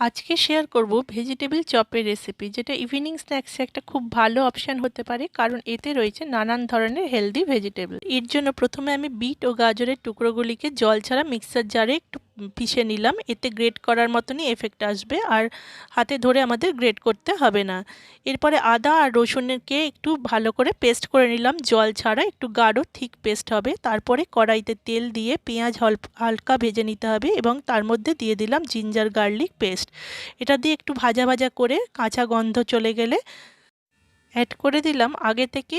আজকে শেয়ার করব ভেজিটেবল চপের রেসিপি যেটা ইভিনিং স্ন্যাক্সে একটা খুব ভালো অপশান হতে পারে, কারণ এতে রয়েছে নানান ধরনের হেলদি ভেজিটেবল এর জন্য প্রথমে আমি বিট ও গাজরের টুকরোগুলিকে জল ছাড়া মিক্সার জারে একটু পিষে নিলাম। এতে গ্রেট করার মতনই এফেক্ট আসবে। আর হাতে ধরে আমাদের গ্রেট করতে হবে না। এরপরে আদা আর রসুনকে একটু ভালো করে পেস্ট করে নিলাম। জল ছাড়া একটু গাঢ় থিক পেস্ট হবে। তারপরে কড়াইতে তেল দিয়ে পেঁয়াজ হালকা ভেজে নিতে হবে এবং তার মধ্যে দিয়ে দিলাম জিঞ্জার গার্লিক পেস্ট এটা দিয়ে একটু ভাজা ভাজা করে কাঁচা গন্ধ চলে গেলে অ্যাড করে দিলাম। আগে থেকে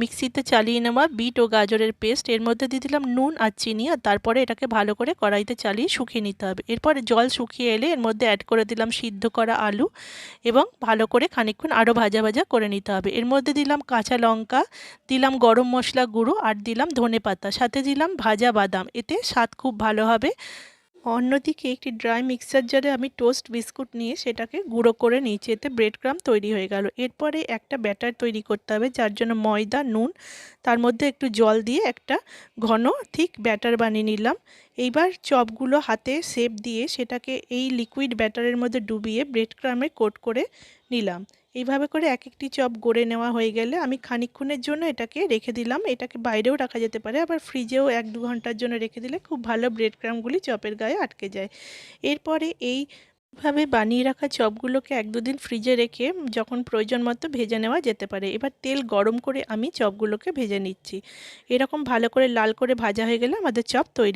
মিক্সিতে চালিয়ে নেওয়া বিট ও গাজরের পেস্ট, এর মধ্যে দিয়ে দিলাম নুন আর চিনি আর তারপরে এটাকে ভালো করে কড়াইতে চালিয়ে শুকিয়ে নিতে হবে। এরপরে জল শুকিয়ে এলে এর মধ্যে অ্যাড করে দিলাম সিদ্ধ করা আলু এবং ভালো করে খানিকক্ষণ আরও ভাজা ভাজা করে নিতে হবে। এর মধ্যে দিলাম কাঁচা লঙ্কা, দিলাম গরম মশলা গুঁড়ো আর দিলাম ধনে পাতা। সাথে দিলাম ভাজা বাদাম। এতে স্বাদ খুব ভালো হবে। অন্যদিকে একটি ড্রাই মিক্সার জারে আমি টোস্ট বিস্কুট নিয়ে সেটাকে গুঁড়ো করে নিয়েছি। এতে ব্রেড ক্রাম তৈরি হয়ে গেল। এরপরে একটা ব্যাটার তৈরি করতে হবে, যার জন্য ময়দা, নুন, তার মধ্যে একটু জল দিয়ে একটা ঘন ঠিক ব্যাটার বানিয়ে নিলাম। এইবার চপগুলো হাতে শেপ দিয়ে সেটাকে এই লিকুইড ব্যাটারের মধ্যে ডুবিয়ে ব্রেড ক্রামে কোট করে নিলাম। এইভাবে করে এক একটি চপ গড়ে নেওয়া হয়ে গেলে আমি খানিক্ষণের জন্য এটাকে রেখে দিলাম। এটাকে বাইরেও রাখা যেতে পারে, আবার ফ্রিজেও এক দু ঘণ্টার জন্য রেখে দিলে খুব ভালো ব্রেড ক্রামগুলি চপের গায়ে আটকে যায়। এরপরে এই ভাবে বানিয়ে রাখা চপগুলোকে এক দুদিন ফ্রিজে রেখে যখন প্রয়োজন মতো ভেজে নেওয়া যেতে পারে, এবার তেল গরম করে আমি চপগুলোকে ভেজে নিচ্ছি। এরকম ভালো করে লাল করে ভাজা হয়ে গেলে আমাদের চপ তৈরি